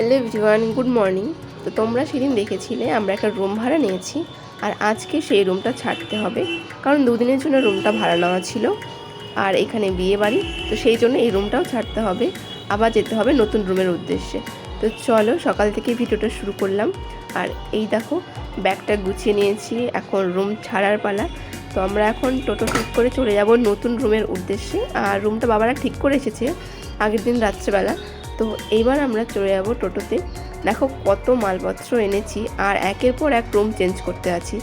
Hello everyone, good morning. তো তোমরা সেদিন দেখেছিলে, আমরা একটা রুম ভাড়া নিয়েছি। আর আজকে সেই রুমটা ছাড়তে হবে, কারণ দুদিনের জন্য রুমটা ভাড়া নেওয়া ছিল। আর এখানে বিয়ে বাড়ি, তো সেই জন্য এই রুমটাও ছাড়তে হবে। আবার যেতে হবে নতুন রুমের উদ্দেশ্যে। তো চলো, সকাল থেকে ভিডিওটা শুরু করলাম। আর এই দেখো, ব্যাগটা গুছিয়ে নিয়েছি, এখন রুম ছাড়ার পালা। তো আমরা এখন টোটো ঠিক করে চলে যাব নতুন রুমের উদ্দেশ্যে। আর রুমটা বাবারা ঠিক করে এসেছে আগের দিন রাত্রেবেলা। তো এইবার আমরা চলে যাব টোটোতে। দেখো কত মালপত্র এনেছি আর একের পর এক রুম চেঞ্জ করতে আছি।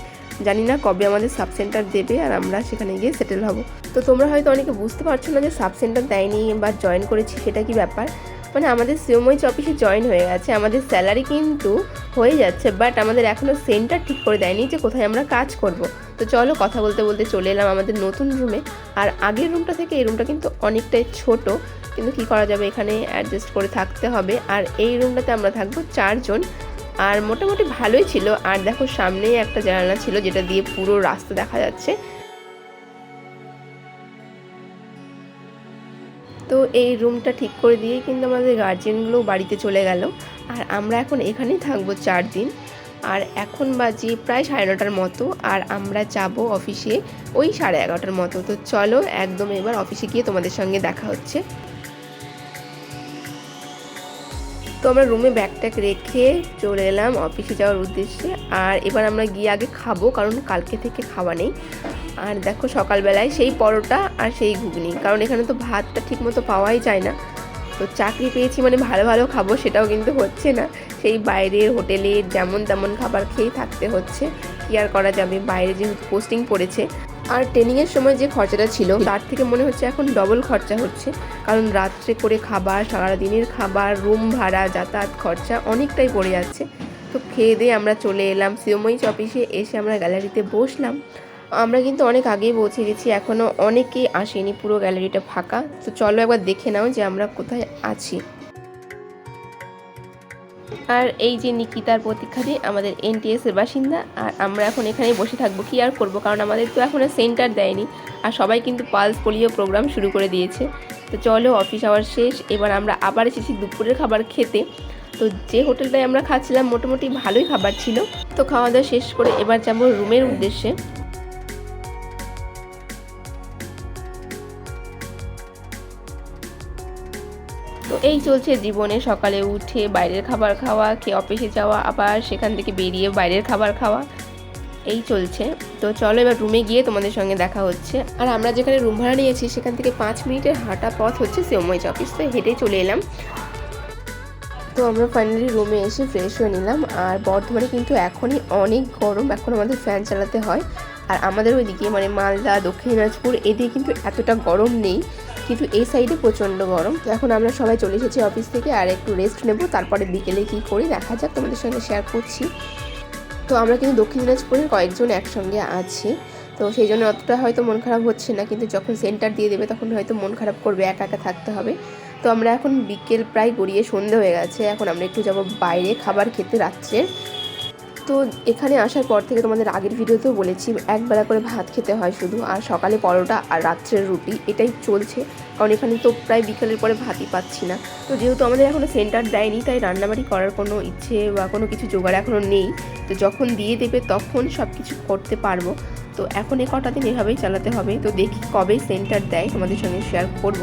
জানি না কবে আমাদের সাব সেন্টার দেবে আর আমরা সেখানে গিয়ে সেটেল হব। তো তোমরা হয়তো অনেকে বুঝতে পারছ না যে সাব সেন্টার দেয়নি বা জয়েন করেছি, সেটা কি ব্যাপার? মানে আমাদের সিওমইচ অফিসে জয়েন হয়ে গেছে, আমাদের স্যালারি কিন্তু হয়ে যাচ্ছে বাট আমাদের এখনও সেন্টার ঠিক করে দেয়নি যে কোথায় আমরা কাজ করব। তো চলো কথা বলতে বলতে চলে এলাম আমাদের নতুন রুমে আর আগের রুমটা থেকে এই রুমটা কিন্তু অনেকটাই ছোট, কিন্তু কি করা যাবে এখানে অ্যাডজাস্ট করে থাকতে হবে। আর এই রুমটাতে আমরা থাকব চারজন, আর মোটামুটি ভালোই ছিল। আর দেখো সামনেই একটা জানালা ছিল, যেটা দিয়ে পুরো রাস্তা দেখা যাচ্ছে। তো এই রুমটা ঠিক করে দিয়েই কিন্তু আমাদের গার্জেনগুলো বাড়িতে চলে গেল। আর আমরা এখন এখানেই থাকব চার দিন আর এখন বাজে প্রায় সাড়ে নটার মতো, আর আমরা যাব অফিসে ওই সাড়ে এগারোটার মতো। তো চলো একদম এবার অফিসে গিয়ে তোমাদের সঙ্গে দেখা হচ্ছে। তো আমরা রুমে ব্যাগ ট্যাগ রেখে চলে এলাম অফিসে যাওয়ার উদ্দেশ্যে, আর এবার আমরা গিয়ে আগে খাব, কারণ কালকে থেকে খাওয়া নেই। আর দেখো সকালবেলায় সেই পরোটা আর সেই ঘুগনি, কারণ এখানে তো ভাতটা ঠিকমতো পাওয়াই যায় না। তো চাকরি পেয়েছি মানে ভালো ভালো খাব সেটাও কিন্তু হচ্ছে না। সেই বাইরের হোটেলে যেমন তেমন খাবার খেয়ে থাকতে হচ্ছে। কি আর করা যাবে? বাইরে যেহেতু পোস্টিং পড়েছে। আর ট্রেনিংয়ের সময় যে খরচাটা ছিল, তার থেকে মনে হচ্ছে এখন ডবল খরচা হচ্ছে। কারণ রাত্রে করে খাবার সারা দিনের খাবার রুম ভাড়া, যাতায়াত খরচা অনেকটাই পড়ে যাচ্ছে। তো খেয়ে দিয়ে আমরা চলে এলাম। সিওমইচ অফিসে এসে আমরা গ্যালারিতে বসলাম। আমরা কিন্তু অনেক আগেই পৌঁছে গেছি এখনও অনেকেই আসেনি, পুরো গ্যালারিটা ফাঁকা। তো চলো একবার দেখে নাও যে আমরা কোথায় আছি। আর এই যে নিকিতার প্রতীক্ষাদি আমাদের এনটিএস এর বাসিন্দা, আর আমরা এখন এখানেই বসে থাকব। কি আর করব? কারণ আমাদের তো এখনও সেন্টার দেয়নি, আর সবাই কিন্তু পালস পোলিও প্রোগ্রাম শুরু করে দিয়েছে। তো চলো, অফিস আওয়ার শেষ, এবার আমরা আবার এসেছি দুপুরের খাবার খেতে। তো যে হোটেলটায় আমরা খাচ্ছিলাম, মোটামুটি ভালোই খাবার ছিল। তো খাওয়া দাওয়া শেষ করে এবার যাব রুমের উদ্দেশ্যে। তো এই চলছে জীবনে সকালে উঠে বাইরের খাবার খাওয়া, খেয়ে অফিসে যাওয়া, আবার সেখান থেকে বেরিয়ে বাইরের খাবার খাওয়া, এই চলছে। তো চলো এবার রুমে গিয়ে তোমাদের সঙ্গে দেখা হচ্ছে। আর আমরা যেখানে রুম ভাড়া নিয়েছি, সেখান থেকে পাঁচ মিনিটের হাঁটা পথ হচ্ছে সিওমইচ অফিস তো হেঁটে চলে এলাম। তো আমরা ফাইনালি রুমে এসে ফ্রেশ হয়ে নিলাম। আর বর্ধমানে কিন্তু এখনই অনেক গরম। এখন আমাদের ফ্যান চালাতে হয়। আর আমাদের ওইদিকে মানে মালদা, দক্ষিণ দিনাজপুর, এদিকে কিন্তু এতটা গরম নেই। কিন্তু এই সাইডে প্রচণ্ড গরম। এখন আমরা সবাই চলে এসেছি অফিস থেকে আর একটু রেস্ট নেব। তারপরে বিকেলে কী করি দেখা যাক, তোমাদের সঙ্গে শেয়ার করছি। তো আমরা কিন্তু দক্ষিণ দিনাজপুরের কয়েকজন একসঙ্গে আছি। তো সেই জন্য অতটা হয়তো মন খারাপ হচ্ছে না, কিন্তু যখন সেন্টার দিয়ে দেবে তখন হয়তো মন খারাপ করবে, একা একা থাকতে হবে। তো আমরা এখন বিকেল প্রায় গড়িয়ে সন্ধে হয়ে গেছে। এখন আমরা একটু যাব বাইরে, খাবার খেতে রাত্রে। তো এখানে আসার পর থেকে তোমাদের আগের ভিডিওতেও বলেছি একবেলা করে ভাত খেতে হয় শুধু, আর সকালে পরোটা আর রাত্রের রুটি, এটাই চলছে। কারণ এখানে তো প্রায় বিকেলের পরে ভাতই পাচ্ছি না। তো যেহেতু আমাদের এখনও সেন্টার দেয়নি, তাই রান্নাবাড়ি করার কোনো ইচ্ছে বা কোনো কিছু জোগাড় এখনও নেই। তো যখন দিয়ে দেবে তখন সব কিছু করতে পারব। তো এখন এ কটা দিন এভাবেই চালাতে হবে। তো দেখি কবে সেন্টার দেয়, তোমাদের সঙ্গে শেয়ার করব।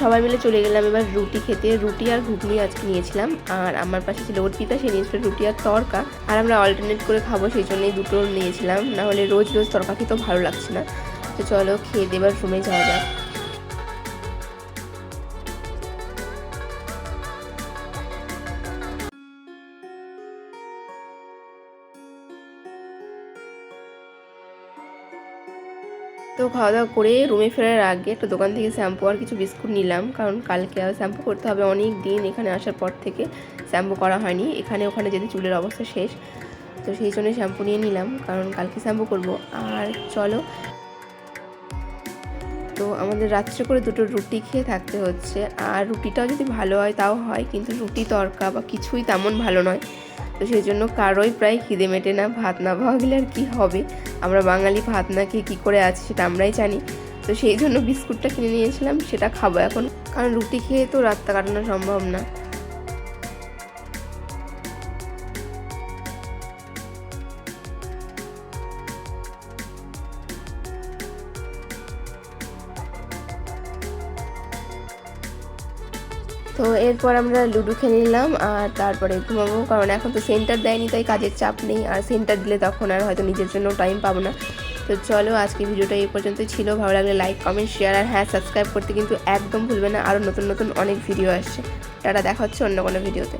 সবাই মিলে চলে গেলাম এবার রুটি খেতে। রুটি আর ঘুগনি আজকে নিয়েছিলাম। আর আমার পাশে ছিল অর্পিতা সে নিয়েছিল রুটি আর তরকা। আর আমরা অল্টারনেট করে খাব, সেই জন্যই দুটো নিয়েছিলাম। নাহলে রোজ রোজ তরকা খেতেও ভালো লাগছে না। তো চলো খেয়ে দেবার রুমে যাওয়া যাক। তো খাওয়া দাওয়া করে রুমে ফেরার আগে একটা দোকান থেকে শ্যাম্পু আর কিছু বিস্কুট নিলাম। কারণ কালকে আর শ্যাম্পু করতে হবে অনেক দিন এখানে আসার পর থেকে শ্যাম্পু করা হয়নি। এখানে ওখানে যেতে চুলের অবস্থা শেষ, তো সেই জন্য শ্যাম্পু নিয়ে নিলাম। কারণ কালকে শ্যাম্পু করব। আর চলো। তো আমাদের রাত্রে করে দুটো রুটি খেয়ে থাকতে হচ্ছে। আর রুটিটাও যদি ভালো হয় তাও হয়, কিন্তু রুটি তরকা বা কিছুই তেমন ভালো নয়। তো সেই জন্য কারোই প্রায় খিদে মেটে না, ভাত না পাওয়া গেলে আর কী হবে? আমরা বাঙালি ভাত না খেয়ে কী করে আছি সেটা আমরাই জানি। তো সেই জন্য বিস্কুটটা কিনে নিয়েছিলাম সেটা খাব এখন। কারণ রুটি খেয়ে তো রাতটা কাটানো সম্ভব না। তো এরপর আমরা লুডো খেলে নিলাম আর তারপরে ঘুমাবো, কারণ এখন তো সেন্টার দেয়নি, তাই কাজের চাপ নেই। আর সেন্টার দিলে তখন আর হয়তো নিজের জন্য টাইম পাবো না। তো চলো আজকে ভিডিওটা এই পর্যন্ত ছিল। ভালো লাগলে লাইক কমেন্ট শেয়ার আর হ্যাঁ সাবস্ক্রাইব করতে কিন্তু একদম ভুলবে না। আরও নতুন নতুন অনেক ভিডিও আসছে। টাটা, দেখা হচ্ছে অন্য কোনো ভিডিওতে